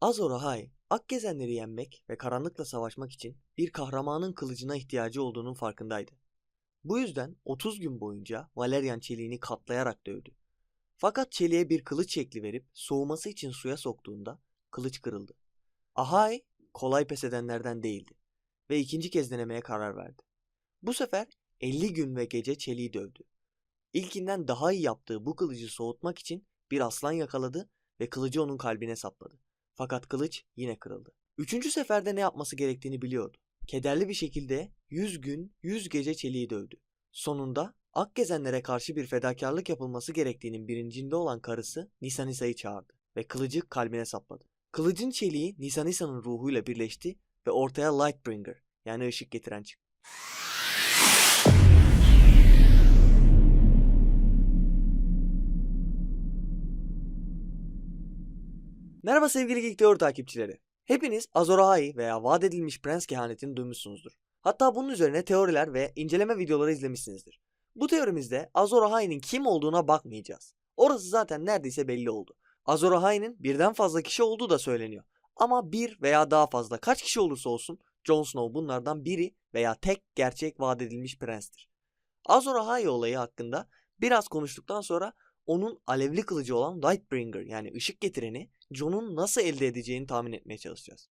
Azor Ahai, Akgezenleri yenmek ve karanlıkla savaşmak için bir kahramanın kılıcına ihtiyacı olduğunun farkındaydı. Bu yüzden 30 gün boyunca Valerian çeliğini katlayarak dövdü. Fakat çeliğe bir kılıç şekli verip soğuması için suya soktuğunda kılıç kırıldı. Ahai kolay pes edenlerden değildi ve ikinci kez denemeye karar verdi. Bu sefer 50 gün ve gece çeliği dövdü. İlkinden daha iyi yaptığı bu kılıcı soğutmak için bir aslan yakaladı ve kılıcı onun kalbine sapladı. Fakat kılıç yine kırıldı. Üçüncü seferde ne yapması gerektiğini biliyordu. Kederli bir şekilde 100 gün 100 gece çeliği dövdü. Sonunda Akgezenlere karşı bir fedakarlık yapılması gerektiğinin bilincinde olan karısı Nisanisa'yı çağırdı ve kılıcı kalbine sapladı. Kılıcın çeliği Nisanisa'nın ruhuyla birleşti ve ortaya Lightbringer yani ışık getiren çıktı. Merhaba sevgili Geek Teori takipçileri. Hepiniz Azor Ahai veya vaat edilmiş prens kehanetini duymuşsunuzdur. Hatta bunun üzerine teoriler ve inceleme videoları izlemişsinizdir. Bu teorimizde Azor Ahai'nin kim olduğuna bakmayacağız. Orası zaten neredeyse belli oldu. Azor Ahai'nin birden fazla kişi olduğu da söyleniyor. Ama bir veya daha fazla kaç kişi olursa olsun Jon Snow bunlardan biri veya tek gerçek vaat edilmiş prenstir. Azor Ahai olayı hakkında biraz konuştuktan sonra onun alevli kılıcı olan Lightbringer yani ışık getireni Jon'un nasıl elde edeceğini tahmin etmeye çalışacağız.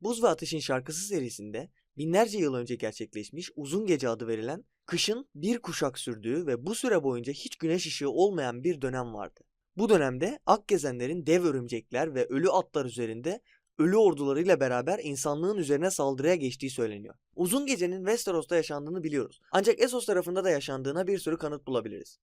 Buz ve Ateş'in şarkısı serisinde binlerce yıl önce gerçekleşmiş Uzun Gece adı verilen kışın bir kuşak sürdüğü ve bu süre boyunca hiç güneş ışığı olmayan bir dönem vardı. Bu dönemde Akgezenlerin dev örümcekler ve ölü atlar üzerinde ölü ordularıyla beraber insanlığın üzerine saldırıya geçtiği söyleniyor. Uzun Gece'nin Westeros'ta yaşandığını biliyoruz. Ancak Essos tarafında da yaşandığına bir sürü kanıt bulabiliriz.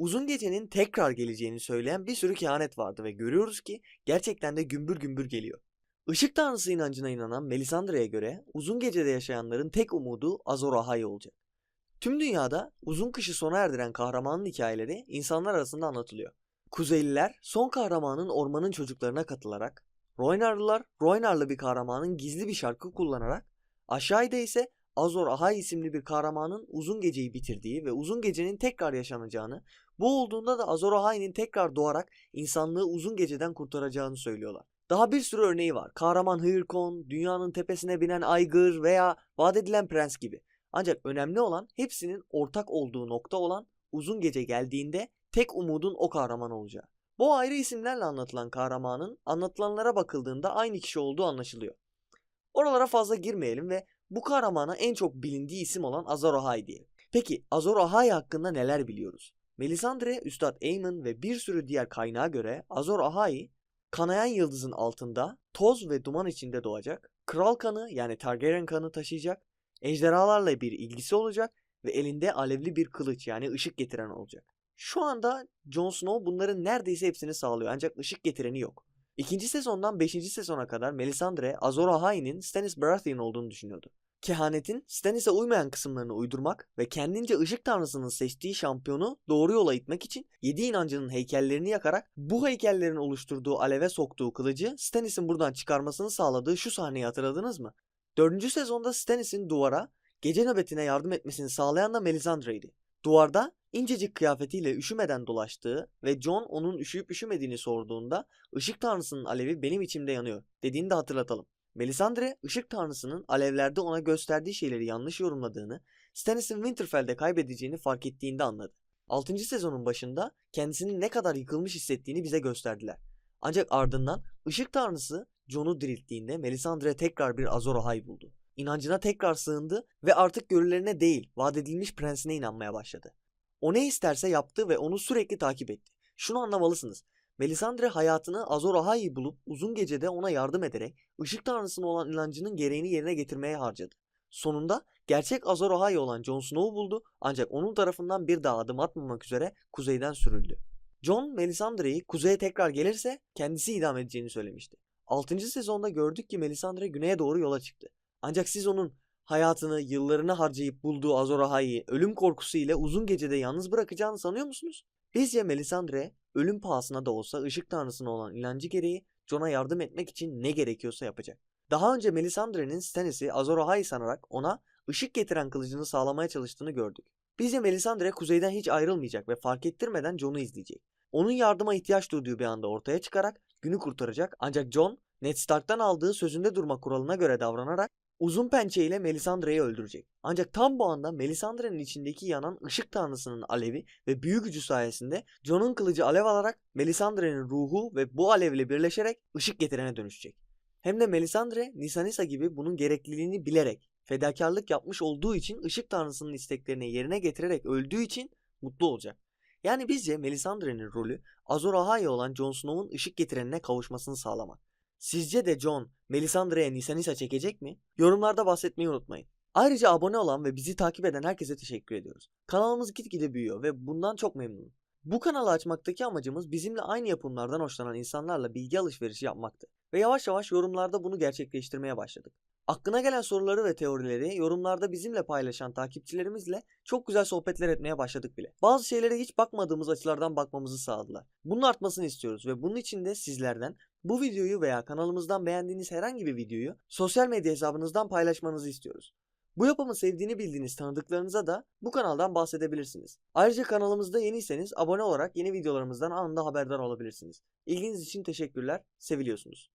Uzun gecenin tekrar geleceğini söyleyen bir sürü kehanet vardı ve görüyoruz ki gerçekten de gümbür gümbür geliyor. Işık tanrısı inancına inanan Melisandre'ye göre uzun gecede yaşayanların tek umudu Azor Ahai olacak. Tüm dünyada uzun kışı sona erdiren kahramanın hikayeleri insanlar arasında anlatılıyor. Kuzeyliler son kahramanın ormanın çocuklarına katılarak, Roynarlılar Roynarlı bir kahramanın gizli bir şarkı kullanarak, aşağıda ise Azor Ahai isimli bir kahramanın uzun geceyi bitirdiği ve uzun gecenin tekrar yaşanacağını, bu olduğunda da Azor Ahai'nin tekrar doğarak insanlığı uzun geceden kurtaracağını söylüyorlar. Daha bir sürü örneği var. Kahraman Hyrkon, dünyanın tepesine binen aygır veya vaat edilen prens gibi. Ancak önemli olan hepsinin ortak olduğu nokta olan uzun gece geldiğinde tek umudun o kahraman olacağı. Bu ayrı isimlerle anlatılan kahramanın anlatılanlara bakıldığında aynı kişi olduğu anlaşılıyor. Oralara fazla girmeyelim ve bu kahramana en çok bilindiği isim olan Azor Ahai diyelim. Peki Azor Ahai hakkında neler biliyoruz? Melisandre, Üstad Aemon ve bir sürü diğer kaynağa göre Azor Ahai kanayan yıldızın altında toz ve duman içinde doğacak, kral kanı yani Targaryen kanı taşıyacak, ejderhalarla bir ilgisi olacak ve elinde alevli bir kılıç yani ışık getiren olacak. Şu anda Jon Snow bunların neredeyse hepsini sağlıyor ancak ışık getireni yok. İkinci sezondan beşinci sezona kadar Melisandre Azor Ahai'nin Stannis Baratheon olduğunu düşünüyordu. Kehanetin Stannis'e uymayan kısımlarını uydurmak ve kendince ışık tanrısının seçtiği şampiyonu doğru yola itmek için yedi inancının heykellerini yakarak bu heykellerin oluşturduğu aleve soktuğu kılıcı Stannis'in buradan çıkarmasını sağladığı şu sahneyi hatırladınız mı? Dördüncü sezonda Stannis'in duvara gece nöbetine yardım etmesini sağlayan da Melisandre'ydi. Duvarda incecik kıyafetiyle üşümeden dolaştığı ve John onun üşüyüp üşümediğini sorduğunda ışık tanrısının alevi benim içimde yanıyor dediğini de hatırlatalım. Melisandre ışık tanrısının alevlerde ona gösterdiği şeyleri yanlış yorumladığını, Stannis'in Winterfell'de kaybedeceğini fark ettiğinde anladı. 6. sezonun başında kendisini ne kadar yıkılmış hissettiğini bize gösterdiler. Ancak ardından ışık tanrısı Jon'u dirilttiğinde Melisandre tekrar bir Azor Ahai buldu. İnancına tekrar sığındı ve artık görülerine değil, vaat edilmiş prensine inanmaya başladı. O ne isterse yaptı ve onu sürekli takip etti. Şunu anlamalısınız. Melisandre hayatını Azor Ahai'yi bulup uzun gecede ona yardım ederek ışık tanrısına olan inancının gereğini yerine getirmeye harcadı. Sonunda gerçek Azor Ahai olan Jon Snow'u buldu ancak onun tarafından bir daha adım atmamak üzere kuzeyden sürüldü. Jon Melisandre'yi kuzeye tekrar gelirse kendisi idam edeceğini söylemişti. 6. sezonda gördük ki Melisandre güneye doğru yola çıktı. Ancak siz onun hayatını, yıllarını harcayıp bulduğu Azor Ahai'yi ölüm korkusu ile uzun gecede yalnız bırakacağını sanıyor musunuz? Bizce Melisandre ölüm pahasına da olsa ışık tanrısına olan inancı gereği Jon'a yardım etmek için ne gerekiyorsa yapacak. Daha önce Melisandre'nin Stannis'i Azor Ahai sanarak ona ışık getiren kılıcını sağlamaya çalıştığını gördük. Bizce Melisandre kuzeyden hiç ayrılmayacak ve fark ettirmeden Jon'u izleyecek. Onun yardıma ihtiyaç duyduğu bir anda ortaya çıkarak günü kurtaracak ancak Jon Ned Stark'tan aldığı sözünde durma kuralına göre davranarak uzun pençe ile Melisandre'yi öldürecek. Ancak tam bu anda Melisandre'nin içindeki yanan ışık tanrısının alevi ve büyü gücü sayesinde Jon'un kılıcı alev alarak Melisandre'nin ruhu ve bu alevle birleşerek ışık getirene dönüşecek. Hem de Melisandre, Nisanisa gibi bunun gerekliliğini bilerek, fedakarlık yapmış olduğu için ışık tanrısının isteklerini yerine getirerek öldüğü için mutlu olacak. Yani bizce Melisandre'nin rolü Azor Ahai olan Jon Snow'un ışık getirenine kavuşmasını sağlamak. Sizce de Jon, Melisandre'ye Nisanisa çekecek mi? Yorumlarda bahsetmeyi unutmayın. Ayrıca abone olan ve bizi takip eden herkese teşekkür ediyoruz. Kanalımız gitgide büyüyor ve bundan çok memnunum. Bu kanalı açmaktaki amacımız bizimle aynı yapımlardan hoşlanan insanlarla bilgi alışverişi yapmaktı. Ve yavaş yavaş yorumlarda bunu gerçekleştirmeye başladık. Aklına gelen soruları ve teorileri yorumlarda bizimle paylaşan takipçilerimizle çok güzel sohbetler etmeye başladık bile. Bazı şeylere hiç bakmadığımız açılardan bakmamızı sağladılar. Bunun artmasını istiyoruz ve bunun için de sizlerden bu videoyu veya kanalımızdan beğendiğiniz herhangi bir videoyu sosyal medya hesabınızdan paylaşmanızı istiyoruz. Bu yapımı sevdiğini bildiğiniz tanıdıklarınıza da bu kanaldan bahsedebilirsiniz. Ayrıca kanalımızda yeniyseniz abone olarak yeni videolarımızdan anında haberdar olabilirsiniz. İlginiz için teşekkürler, seviliyorsunuz.